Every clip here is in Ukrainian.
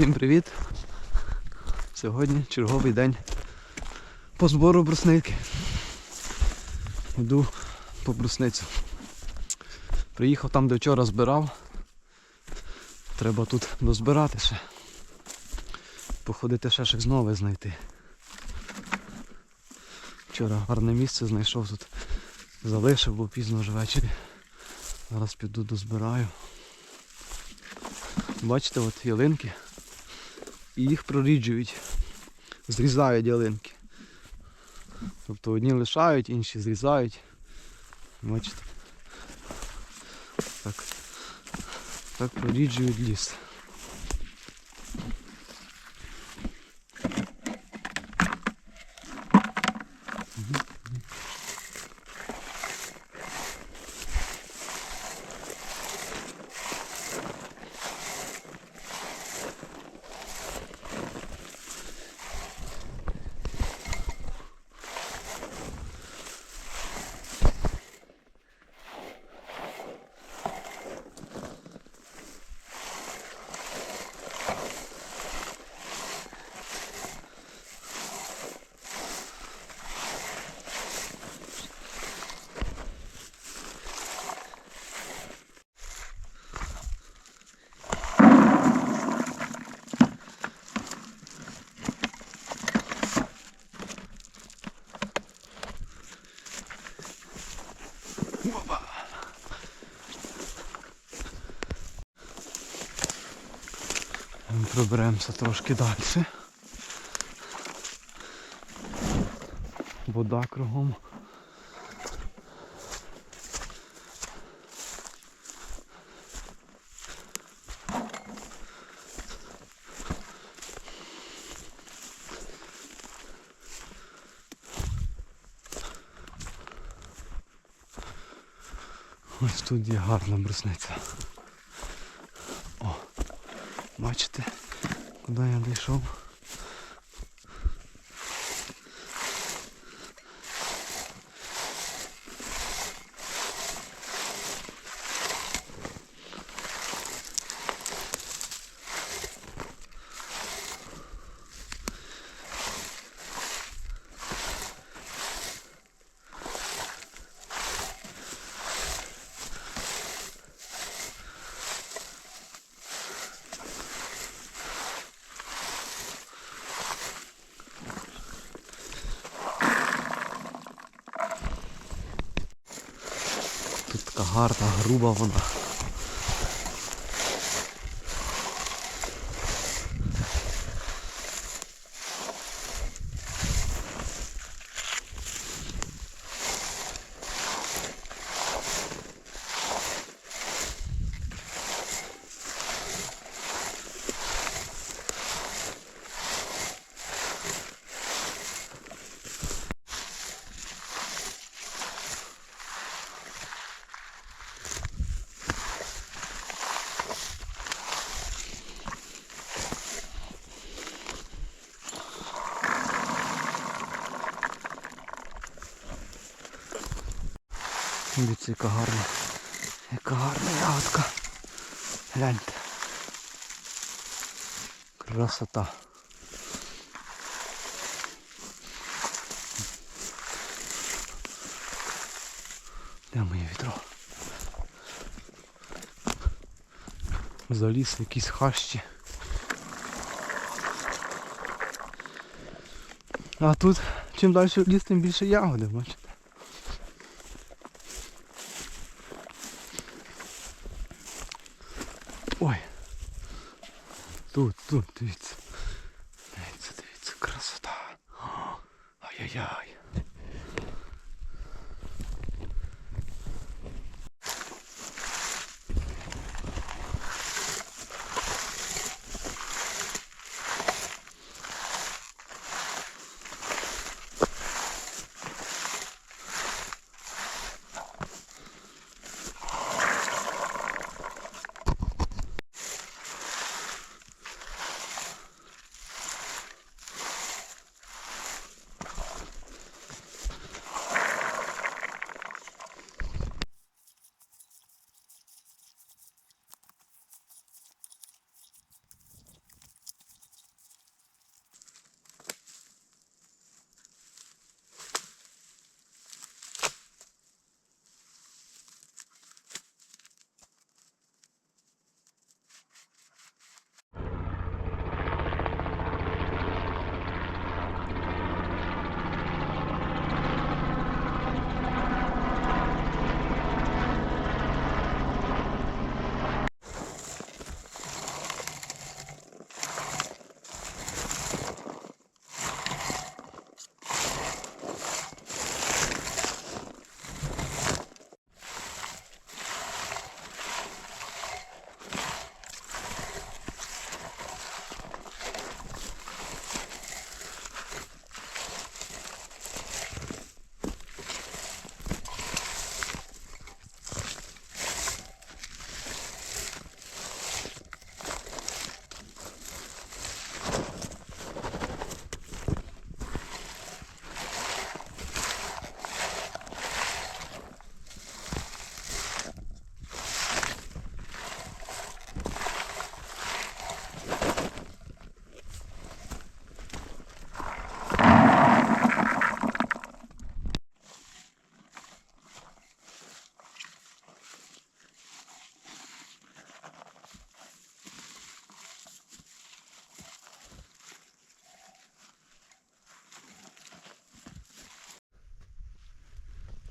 Всім привіт! Сьогодні черговий день по збору брусники. Йду по брусницю. Приїхав там, де вчора збирав. Треба тут дозбирати ще. Походити щось нове знайти. Вчора гарне місце знайшов тут. Залишив, бо пізно вже ввечері. Зараз піду дозбираю. Бачите, от ялинки. І їх проріджують. Зрізають ялинки. Тобто одні лишають, інші зрізають. Бачите? Так. Так проріджують ліс. Ми Проберемося трошки далі. Вода кругом. Ось тут є гарна брусниця. О, бачите, куди я дійшов? հարթ, հռուբավնախ։ Дивіться, яка гарна. Яка гарна ягодка. Гляньте. Красота. Де моє відро? Заліз якісь хащі. А тут чим далі ліс, тим більше ягоди, бачите. Тут, тут, дивіться. Дивіться, дивіться, красота. Ай-яй-яй.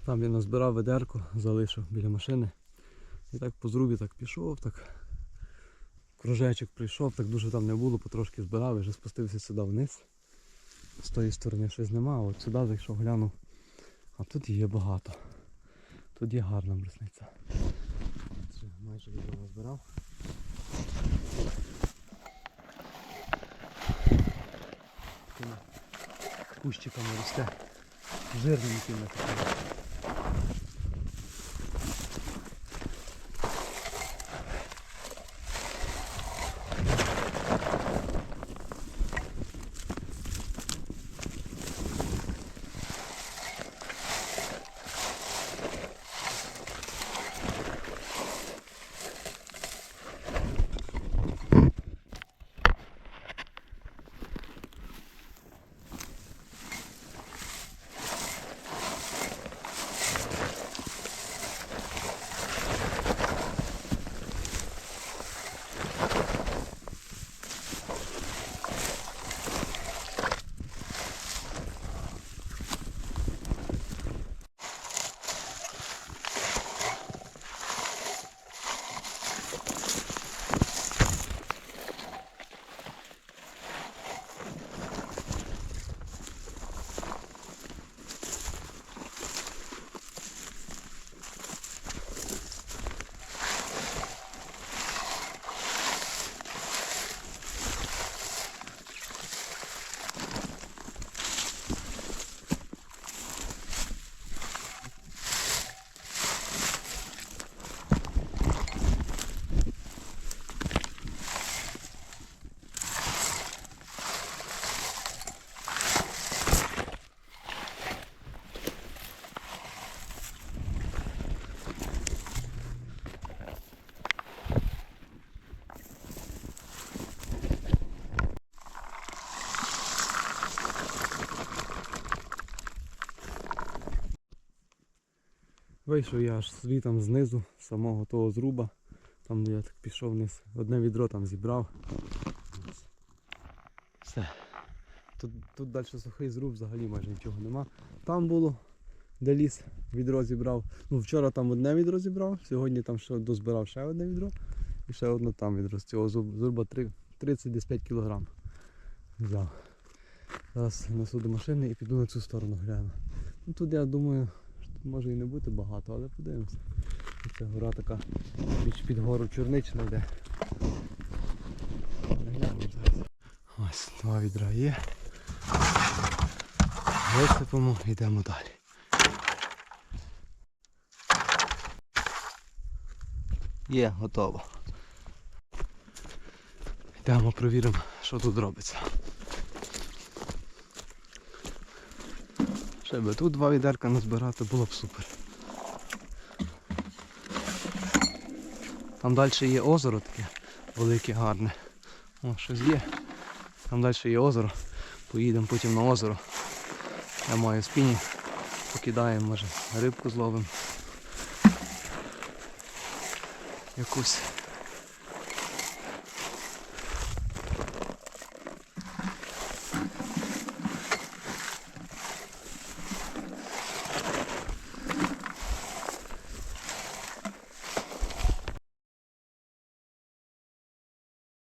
Там я назбирав ведерко, залишив біля машини. І так по зрубі так пішов, так кружечок прийшов, так дуже там не було, потрошки збирав і вже спустився сюди вниз. З тої сторони щось нема, от сюди зайшов, глянув. А тут є багато. Тут є гарна брусниця. Майже відомо збирав. Кущиками росте. Жирненькими такими. Вийшов я аж звітом знизу, з самого того зруба. Там де я так пішов вниз. Одне відро там зібрав. Все. Тут, тут далі сухий зруб, взагалі майже нічого нема. Там було, де ліс, відро зібрав. Ну, вчора там одне відро зібрав, сьогодні там ще дозбирав ще одне відро. І ще одне там відро. З цього зруба 30-5 кг. Взяв. Зараз несу до машини і піду на цю сторону гляну. Ну, тут я думаю, тут може і не бути багато, але подивимося. Це гора така більш під гору чорнична йде. Ось два відра є. Висипемо, йдемо далі. Є, готово. Йдемо провіримо, що тут робиться. Ще би тут два відерка назбирати було б супер. Там далі є озеро таке велике, гарне. О, щось є. Там далі є озеро. Поїдемо потім на озеро. Я маю спінінг. Покидаємо, може, рибку зловимо. Якусь.